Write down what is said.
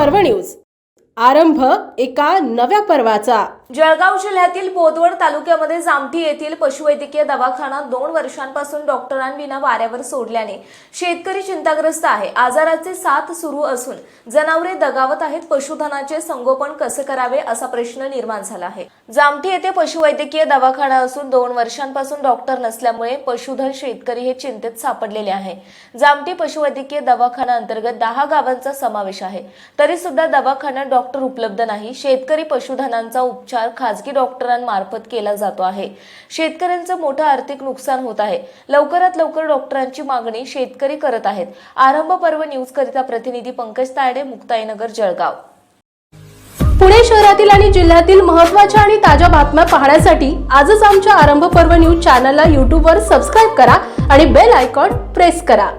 पर्व न्यूज. आरंभ एका नव्या पर्वाचा. जळगाव जिल्ह्यातील बोदवड तालुक्यामध्ये जामठी येथील पशुवैद्यकीय दवाखाना दोन वर्षांपासून डॉक्टरांविना वाऱ्यावर सोडल्याने शेतकरी चिंताग्रस्त आहे. आजाराचे साथ सुरू असून जनावरे दगावत आहेत. पशुधनाचे संगोपन कसे करावे असा प्रश्न निर्माण झाला आहे. जामठी येथे पशुवैद्यकीय दवाखाना असून दोन वर्षांपासून डॉक्टर नसल्यामुळे पशुधन शेतकरी हे चिंतेत सापडलेले आहे. जामठी पशुवैद्यकीय दवाखाना अंतर्गत दहा गावांचा समावेश आहे. तरी सुद्धा दवाखाना डॉक्टर डॉक्टर उपलब्ध नाही. शेतकरी पशुधनांचा उपचार खाजगी डॉक्टरांमार्फत केला जातो आहे. शेतकऱ्यांचं मोठं आर्थिक नुकसान होत आहे. लवकरात लवकर डॉक्टरांची मागणी शेतकरी करत आहेत. आरंभ पर्व न्यूज करिता प्रतिनिधी पंकज तायडे मुक्ताईनगर जळगाव. पुणे शहरातील आणि जिल्ह्यातील महत्त्वाच्या आणि ताज्या बातम्या पाहण्यासाठी आजच आमच्या आरंभ पर्व न्यूज चॅनलला यूट्यूबवर सबस्क्राईब करा आणि बेल आयकॉन प्रेस करा.